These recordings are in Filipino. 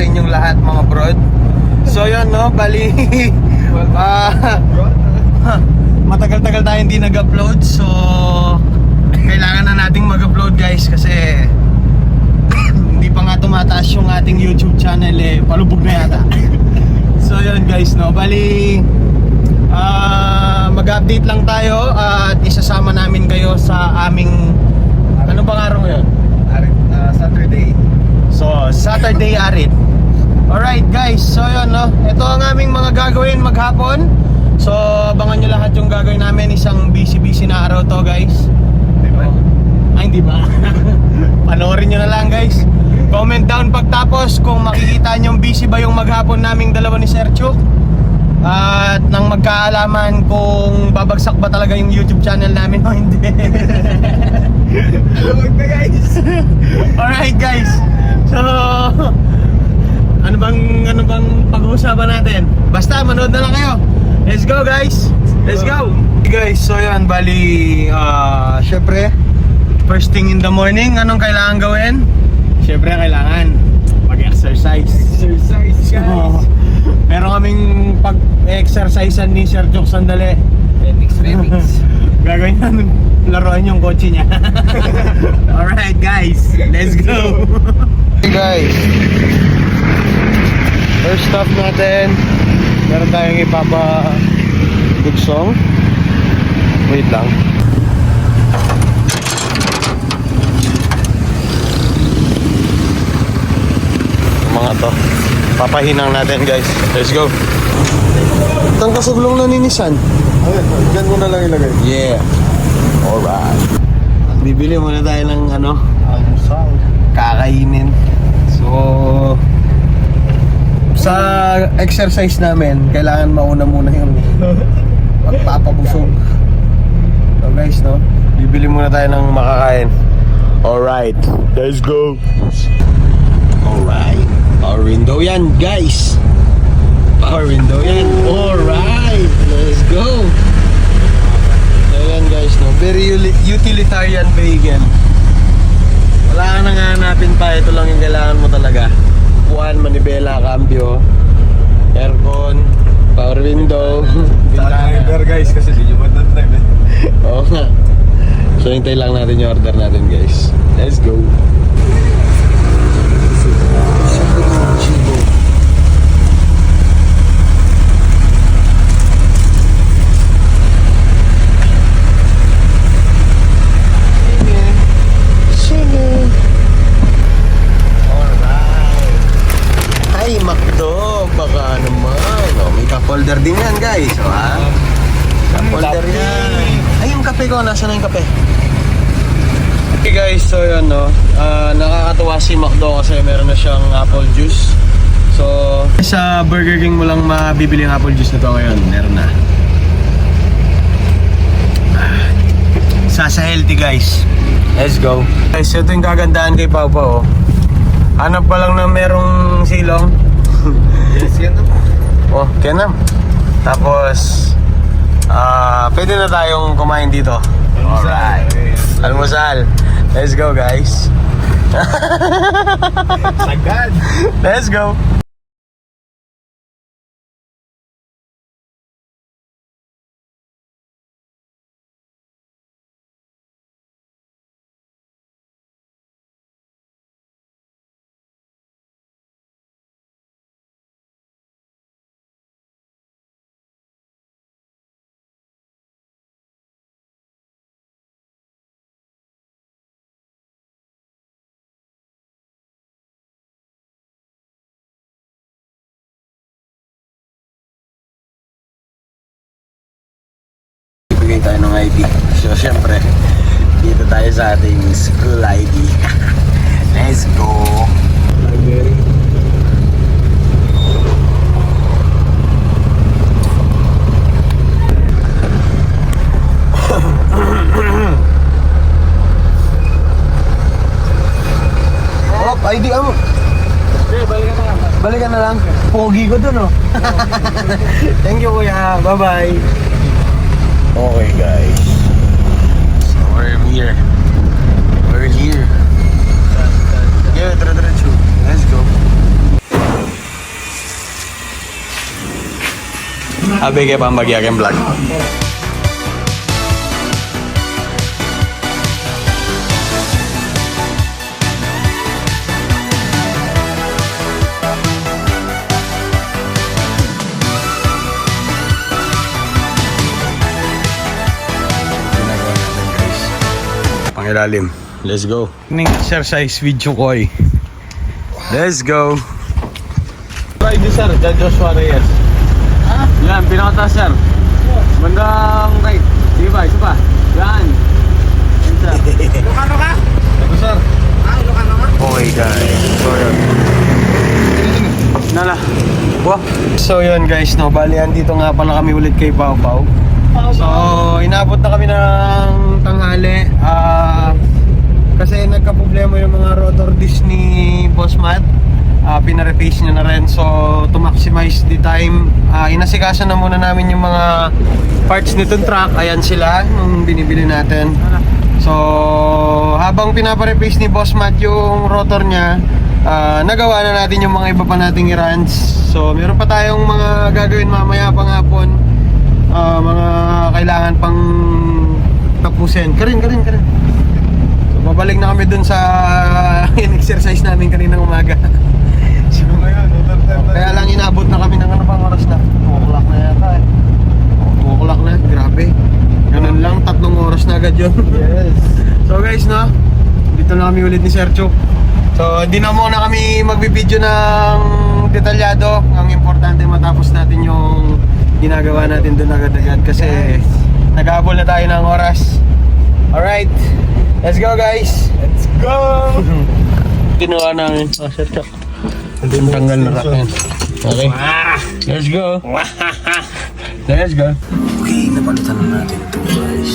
sa inyong lahat mga brod. So yun no, bali ah, matagal-tagal tayo hindi nag-upload so kailangan na nating mag-upload guys kasi hindi pa nga tumataas yung ating YouTube channel eh, palubog na yata. so yun guys no, bali ah, mag-update lang tayo at isasama namin kayo sa aming ano bang araw ngayon? uh, Saturday. So, Saturday Arit. Alright guys, so yun no. Ito ang aming mga gagawin maghapon. So, abangan nyo lahat yung gagawin namin. Isang busy-busy na araw to guys. Di ba? Ay, hindi ba? Panoorin nyo na lang guys. Comment down pagtapos kung makikita nyo busy ba yung maghapon naming dalawa ni Sergio. At nang magkaalaman kung babagsak ba talaga yung YouTube channel namin o hindi. Huwag na guys. Alright guys. So ano bang ano bang pag-uusapan natin? Basta manood na lang kayo. Let's go guys. Let's go. Guys, so yan bali ah syempre first thing in the morning, anong kailangan gawin? Syempre kailangan mag-exercise. Exercise So, meron kaming pag-exercisean ni Sir Jok sandali. Remix, remix. Gagawin namin laruan yung kotse niya. Alright guys, let's go. hey guys. First stop natin. Meron tayong ipapa dugsong. Wait lang. Mga to. Papahinang natin guys. Let's go. Itang kasuglong na ninisan. Dyan mo na lang ilagay. Yeah. Alright. Bibili muna tayo ng ano, Almusal. kakainin. So, sa exercise namin, kailangan mauna muna yung pagpapabusog. So guys, no? Bibili muna tayo ng makakain. Alright, let's go. Alright. Power window yan, guys. Power window yan. Alright, let's go. So yan guys, no? Very utilitarian vehicle. Wala ka nang hanapin pa. Ito lang yung kailangan mo talaga. Upuan, manibela, cambio, aircon, power window. Driver guys kasi di nyo ba na time eh. Oo nga. So hintay lang natin yung order natin guys. Let's go. Alright. Ay, Macdo. Baka naman. Oh, may cup holder din yan guys. O ha? Cup holder Lapi. yan. Ay, yung kape ko. Nasaan na yung kape? Okay guys, so yun no. Ah, nakakatuwa si Macdo kasi meron na siyang apple juice. So, sa Burger King mo lang mabibili ang apple juice na to ngayon. Meron na. Ah, Sasa healthy guys. Let's go. Guys, ito yung kagandahan kay Pau Pau. oh. Hanap pa lang na merong silong. Yes, yan na. Oh, kaya na. Tapos, ah, pwede na tayong kumain dito. Alright. Almusal. Let's go, guys. Sagad. Let's go. Bigay tayo ng ID. So, syempre, dito tayo sa ating school ID. Let's go. Library. Oh, ID mo. Okay, balik ka na. Balikan na lang. Pogi ko dun, oh. Thank you, kuya. Bye-bye. Okay guys. So we're here. We're here. Yeah, diretso. Let's go. Abi kayak pambagi agen black. Pangilalim. Let's go. Ning exercise video ko eh. Let's go. Try this sir, John Joshua Reyes. Ah? Yan, pinakatas sir. Bandang right. Sige ba, isa pa. Yan. Yan sir. Ilocano ka? Ito sir. Okay guys. So yun. Nala. Wah. So yun guys, no, bali andito nga pala kami ulit kay Pau Pau. So, inabot na kami ng tanghali. Ah, kasi nagka-problema yung mga rotor disc ni Boss Matt. Ah, pina-replace niya na rin. So, to maximize the time, ah, inasikaso na muna namin yung mga parts nitong truck. Ayan sila, nung binibili natin. So, habang pinapa-replace ni Boss Matt yung rotor niya, ah, nagawa na natin yung mga iba pa nating i-runs. So, meron pa tayong mga gagawin mamaya pang hapon. Ah, mga kailangan pang tapusin. Karin, karin, karin. So, babalik na kami dun sa in-exercise namin kaninang umaga. so, kaya lang inabot na kami ng ano pang oras na? 2 o'clock na yata eh. 2 o'clock na, grabe. Ganun lang, tatlong oras na agad yun. Yes. So guys, no? Dito na kami ulit ni Chuk. So, hindi na muna kami magbibideo ng detalyado. Ang importante matapos natin yung ginagawa natin doon agad-agad kasi naghabol na tayo ng oras. Alright, let's go guys! Let's go! Ginawa namin. Oh, Sir Chuk. Ang tanggal na yan. Okay. Let's go. Let's go. Okay, napalitan na natin ito guys.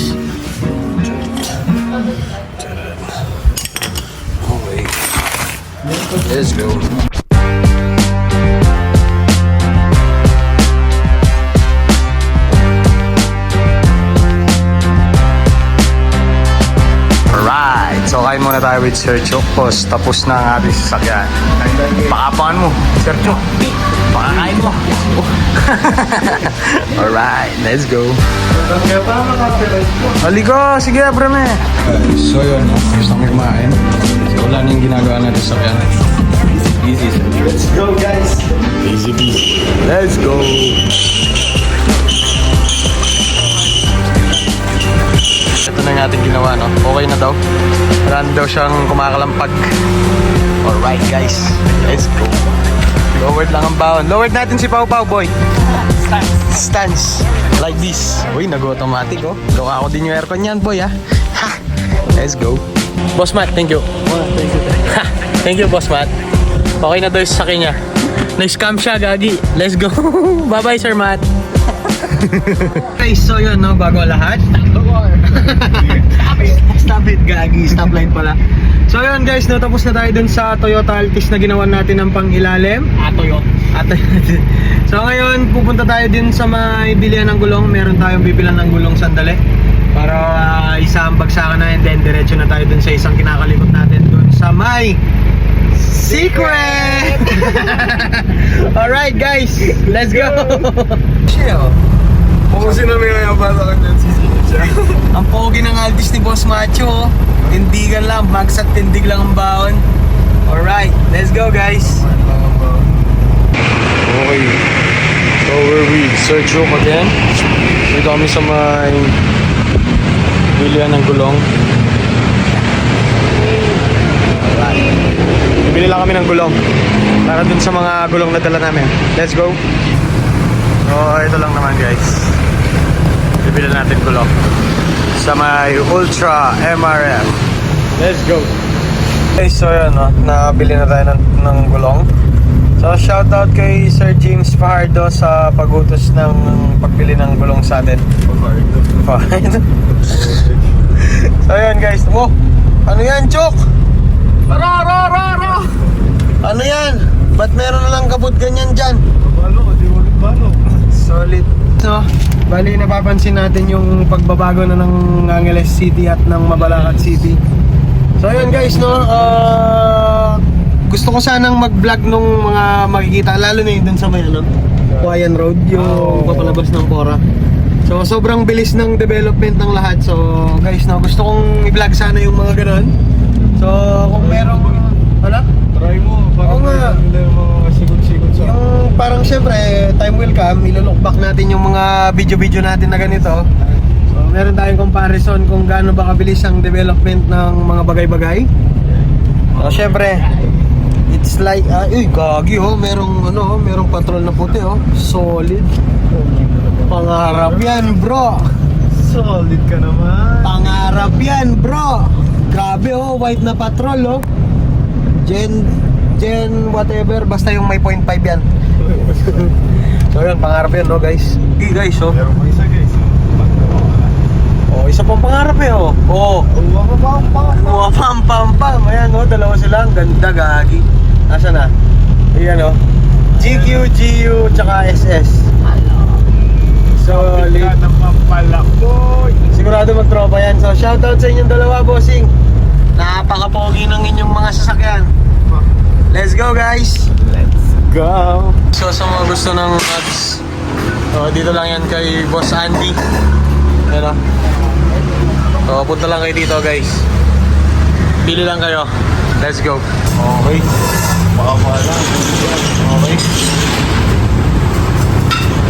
Okay. Let's go. So kain muna tayo with Sir Chokos. Tapos na ang ating sasakyan. Pakapakan mo, Sir Chok. Pakakain mo. Alright, let's go. Halika, sige, Abrame. So yun, gusto kami kumain. So wala na yung ginagawa natin sa sasakyan. Easy, sir. Let's go guys! Easy peasy. Let's go. Ito na yung ating ginawa, no? Okay na daw. Wala na daw siyang kumakalampag. Alright, guys. Let's go. Lowered lang ang baon. Lowered natin si Pau Pau, boy. Stance. Stance. Like this. Uy, nag-automatic, oh. Gawa ko din yung aircon yan, boy, ah. Ha! Let's go. Boss Matt, thank you. Thank you. Ha! Thank you, Boss Matt. Okay na daw yung sasakyan niya. Na-scam siya, Gagi. Let's go. Bye-bye, Sir Matt. okay, so yun, no? Bago lahat. Stop it. Stop it, Gagi. Stoplight pala. So yun, guys, no? Tapos na tayo dun sa Toyota Altis na ginawa natin ng pang-ilalim. Ato yun. At so ngayon, pupunta tayo din sa may bilihan ng gulong. Meron tayong bibilan ng gulong sandali. Para uh, isa ang bagsakan na and then diretso na tayo dun sa isang kinakalikot natin dun sa may secret! Alright guys, let's go! Chill. Kung sino may ngayon para sa kanya, siya. Ang pogi ng Altis ni Boss Macho. oh. Tindigan lang, max at tindig lang ang baon. Alright, let's go guys! Okay. So we're with Sir Chuk again. Dito kami sa may bilihan ng gulong. Alright. Bibili lang kami ng gulong. Para dun sa mga gulong na dala namin. Let's go. So ito lang naman guys. Bibili natin gulong. Sa may Ultra MRM. Let's go. Okay, so yun, no? nabili na tayo ng, ng gulong. So, shoutout kay Sir James Fajardo sa pagutos ng pagbili ng gulong sa atin. Fajardo. so, yun guys. Wow! Ano yan, Chok? Ara, ara, ara, ara! Ano yan? Ba't meron na lang kabut ganyan dyan? Balo, di rin balo. Solid. So, bali napapansin natin yung pagbabago na ng Angeles City at ng Mabalacat City. So ayun guys, no, ah, gusto ko sanang mag-vlog nung mga makikita, lalo na yun dun sa may ano, Road, yung Oh. papalabas ng Pora. So sobrang bilis ng development ng lahat. So guys, no, gusto kong i-vlog sana yung mga ganun. So kung merong ano? Try mo, Oo nga. yung mga sigot-sigot Yung parang syempre, time will come, ilolook back natin yung mga video-video natin na ganito. So, meron tayong comparison kung gaano ba kabilis ang development ng mga bagay-bagay. So, syempre, it's like, ah, uy, gagi oh, merong ano, merong patrol na puti oh. Solid. Pangarap yan, bro. Solid ka naman. Pangarap yan, bro. Grabe oh, white na patrol oh. Gen, Gen whatever, basta yung may 0.5 yan. so yun, pangarap yan no guys. Okay guys, oh. Meron pa isa guys. Oh, isa pang pangarap eh oh. Oh. Uwa pam pam pam. Ayan oh, dalawa sila. Ang ganda gagi. Asa na? Ayan oh. GQ, GU, tsaka SS. Pala, boy. Sigurado magtropa yan. So, shoutout sa inyong dalawa, bossing. Napaka-pogi ng inyong mga sasakyan. Let's go, guys! Let's go. So, sa mga gusto ng ads, so, dito lang yan kay Boss Andy. Yan o. So, punta lang kayo dito, guys. Pili lang kayo. Let's go. Okay. Baka wala. Okay.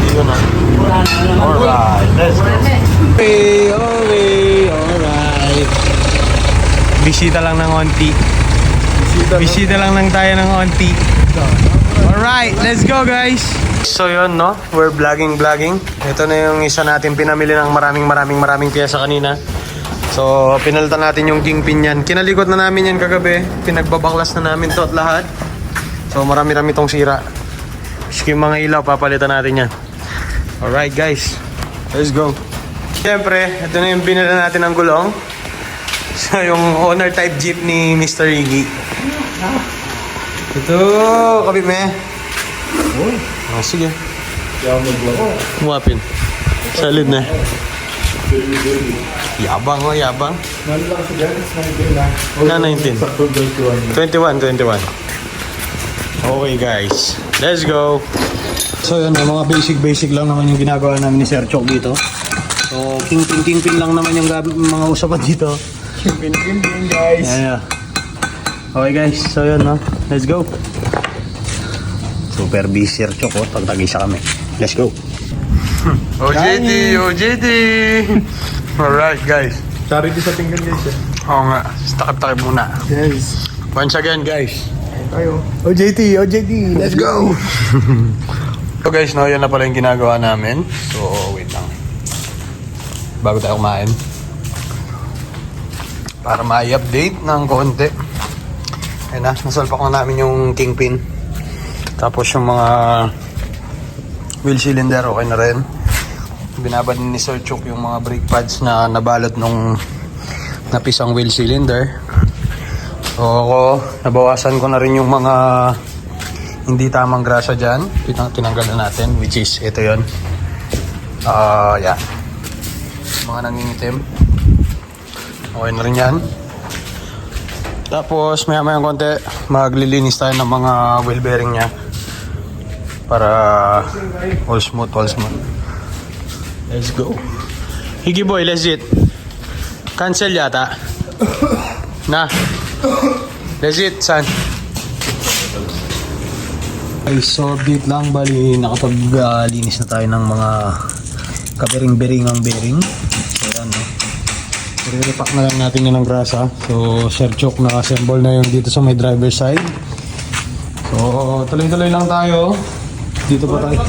Dito na. Alright, let's go. Okay, okay, alright. Bisita lang ng onti. Bisita lang lang tayo ng onti. Alright, let's go guys! So yun no, we're vlogging vlogging. Ito na yung isa natin pinamili ng maraming maraming maraming piyesa kanina. So pinalitan natin yung kingpin yan. Kinalikot na namin yan kagabi. Pinagbabaklas na namin to at lahat. So marami-rami tong sira. Yung mga ilaw, papalitan natin yan. Alright guys, let's go. Siyempre, ito na yung binila natin ng gulong. So yung owner type jeep ni Mr. Iggy. Ito, kapit me. Oh, sige. Kaya maglaro. Muapin. Salid na. Yabang oh, yabang. Kasi dyan, it's 19 lang. Na 19. Sakto 21. 21, 21. Okay guys, let's go. So yun, mga basic basic lang naman yung ginagawa namin ni Sir Chok dito. So kingpin lang naman yung mga usapan dito. Pin-pin din guys. Ayan. Okay guys, so yun no. Let's go. Super busy Sir Chok oh, pagtag-isa kami. Let's go. OJT, OJT. Alright guys. Charity sa tinggan guys eh. Oo nga, takip-takip muna. Yes. Once again guys, Tayo. OJT, OJT, let's go! so guys, no, yan na pala yung ginagawa namin. So, wait lang. Bago tayo kumain. Para ma-update ng konti. Ayun na, nasalpak na namin yung kingpin. Tapos yung mga wheel cylinder, okay na rin. Binabad ni Sir Chuk yung mga brake pads na nabalot nung napisang wheel cylinder. So ako, nabawasan ko na rin yung mga hindi tamang grasa dyan. Tinang tinanggal na natin, which is ito yon. Ah, yeah. Mga nangingitim. Okay na rin yan. Tapos, maya maya konti, maglilinis tayo ng mga wheel bearing niya. Para all smooth, all smooth. Let's go. Higi boy, let's it. Cancel yata. Na. Legit, san? Ay, so update lang. Bali, nakapag-linis na tayo ng mga kabering-bering ang bearing. I-repack na lang natin yun ng grasa. So, Sir Chok naka-assemble na yung dito sa may driver side. So, tuloy-tuloy lang tayo. Dito pa tayo.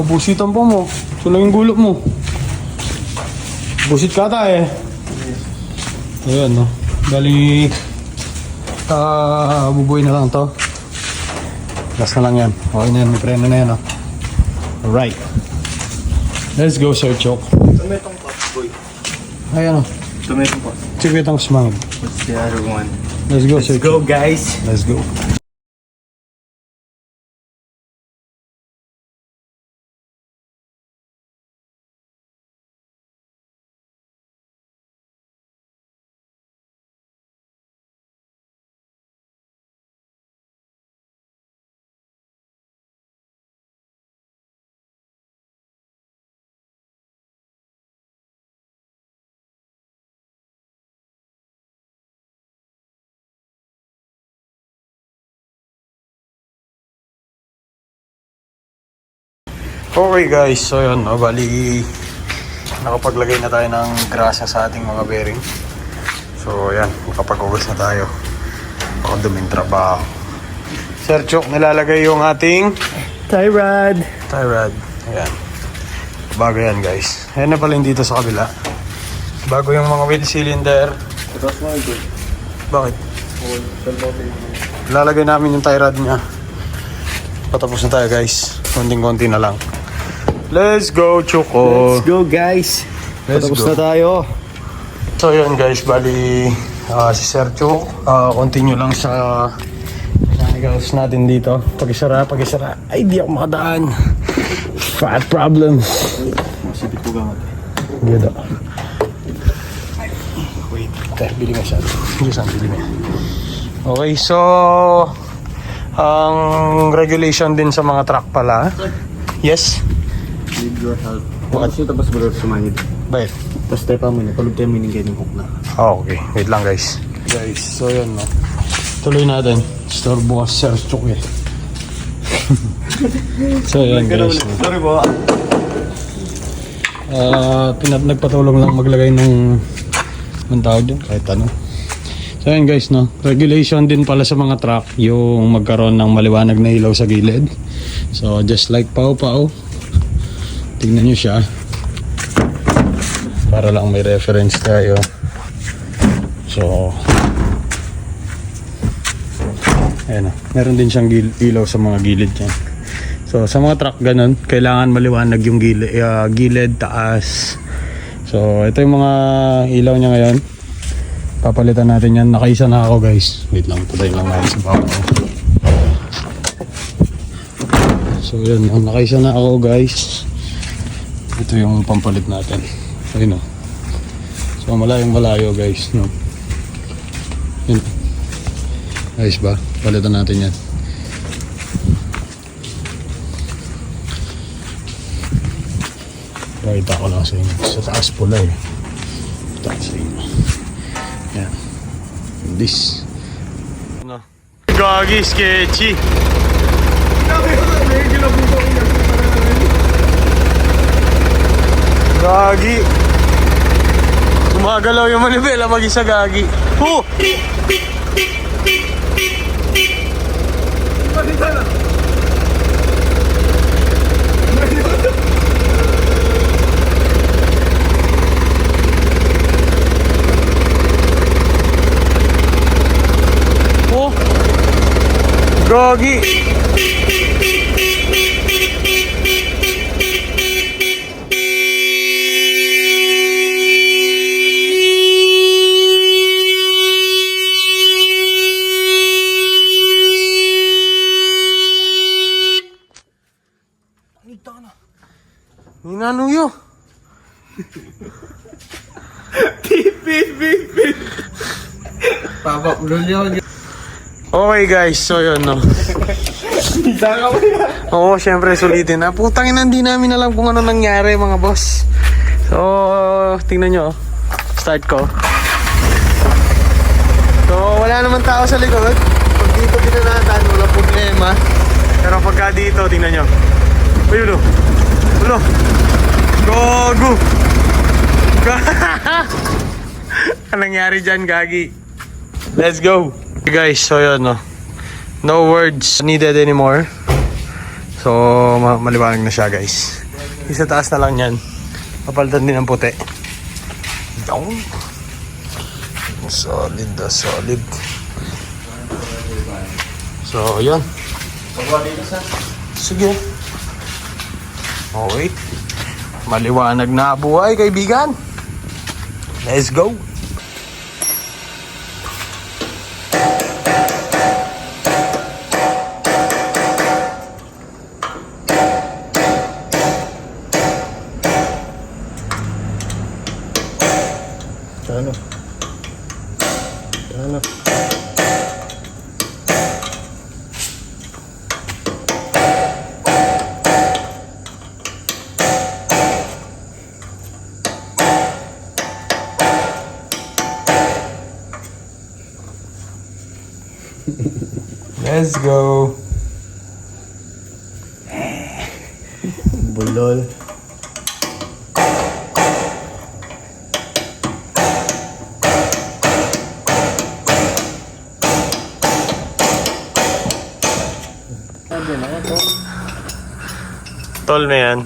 Kabusitan po mo. Lang yung gulok mo. Busit ka tayo eh. Ayan, no? Bali, ah, bubuhay na lang to. Last na lang yan. Okay na yan, may preno na yan, no? Alright. Let's go, Sir Chok. Tumetong pa, boy. Ayan, no? Tumetong pa. Check it ang smile. What's the other one? Let's go, Sir Let's go Chok. guys. Let's go. Okay guys, so yun, no, bali nakapaglagay na tayo ng grasa sa ating mga bearing. So yan, makapag-ugas na tayo. Baka duming trabaho. Sir Chok, nilalagay yung ating Tie rod. tie rod. Ayan. Bago yan guys. Ayan na pala yung dito sa kabila. Bago yung mga wheel cylinder. Bakit? Lalagay namin yung tie rod niya. Patapos na tayo guys. Konting-konti na lang. Let's go, Choco. Let's go guys. Let's Patapos go. na tayo. So yun guys, bali ah, si Sergio, ah, continue lang sa mechanicals natin dito. Pag-isara, pag-isara. Ay, di ako makadaan. Fat problems. Masipit ko gamit. Good. Wait, te, bili nga siya. Hindi saan, bili nga. Okay, so ang regulation din sa mga truck pala. Yes? Need your help. Bukas yung tapos bro sumahid. Bakit? Tapos tayo pa muna. Palug tayo muna ng ganyung hook na. Ah, okay. Wait lang guys. Guys, so yun no. Tuloy natin. Store bukas Sir Chuk eh. so yun guys. no. Sorry po. Ah, pinat nagpatulong lang maglagay ng ng tawag dyan, kahit ano. So yun guys, no. Regulation din pala sa mga truck yung magkaroon ng maliwanag na ilaw sa gilid. So just like Pau Pau. Tingnan nyo siya. Para lang may reference tayo. So Ayan o. Meron din siyang ilaw sa mga gilid niya. So sa mga truck ganun, kailangan maliwanag yung gilid, gilid taas. So ito yung mga ilaw niya ngayon. Papalitan natin yan. Nakaisa na ako guys. Wait lang, patayin lang natin sa baba. So yun, nakaisa na ako guys. Ito yung pampalit natin. Ayun o. So malayong malayo guys. No? Yun. Ayos ba? Palitan natin yan. Pakita ko lang sa inyo. Sa taas pula eh. Taas sa inyo. Yan. This. Gagi sketchy. Gagi. Gumagalaw yung manibela mag-isa gagi. Huh! Oh! Gagi! Inanuyo. Papa, ulol yun. Okay guys, so yun no. Oo, syempre sulitin na. Putang ina, hindi namin alam kung ano nangyari mga boss. So, tingnan nyo. oh. Start ko. So, wala naman tao sa likod. Pag dito pinanatan, wala problema. Pero pagka dito, tingnan nyo. Uy, ulo. Ulo. Gogo. Anong nangyari dyan, Gagi? Let's go. Okay guys, so yun no. No words needed anymore. So, ma- maliwanag na siya guys. Isa taas na lang yan. Papalitan din ng puti. Down. Solid na solid. So, yun. Sige. Okay. Maliwanag na buhay, kaibigan. Let's go. Tol na yan.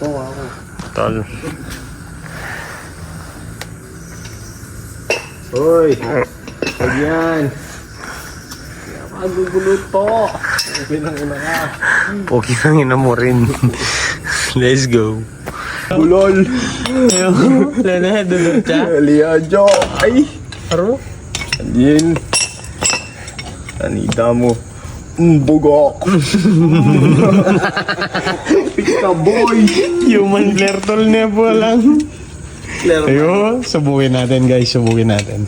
Ito ako. Tol. Hoy! Huwag yan! Magugulo to! Pinangina ka! Okay lang ina mo rin. Let's go. Bulol! Wala na, dulot siya. Aliadyo! Ay! Aro? Andin! Anita mo. Mbugok! Pika boy! Human flare tol na po lang. Ayun, subukin natin guys, subukin natin.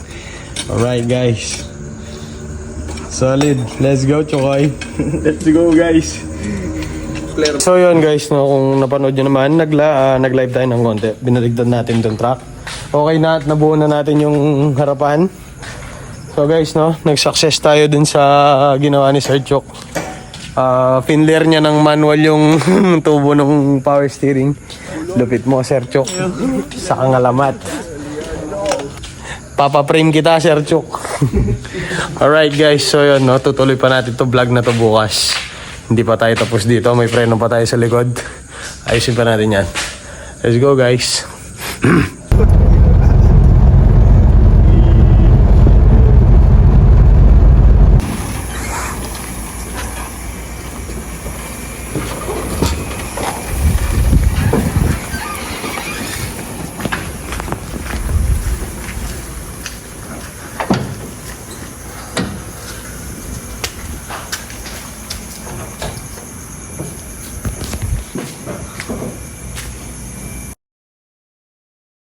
Alright guys. Solid. Let's go, Chokoy. Let's go guys! So yun guys, no, kung napanood nyo naman, nagla, ah, nag-live tayo ng konti. Binaligtad natin tong track. Okay na at nabuo na natin yung harapan. So guys, no, nag-success tayo dun sa ginawa ni Sir Chok. Ah, finlayer niya ng manual yung tubo ng power steering. Lupit mo, Sir Chok. Sa kangalamat. Papa-frame kita, Sir Chok. Alright guys, so yun, no, tutuloy pa natin to vlog na to bukas. Hindi pa tayo tapos dito, may preno pa tayo sa likod. Ayusin pa natin yan. Let's go guys.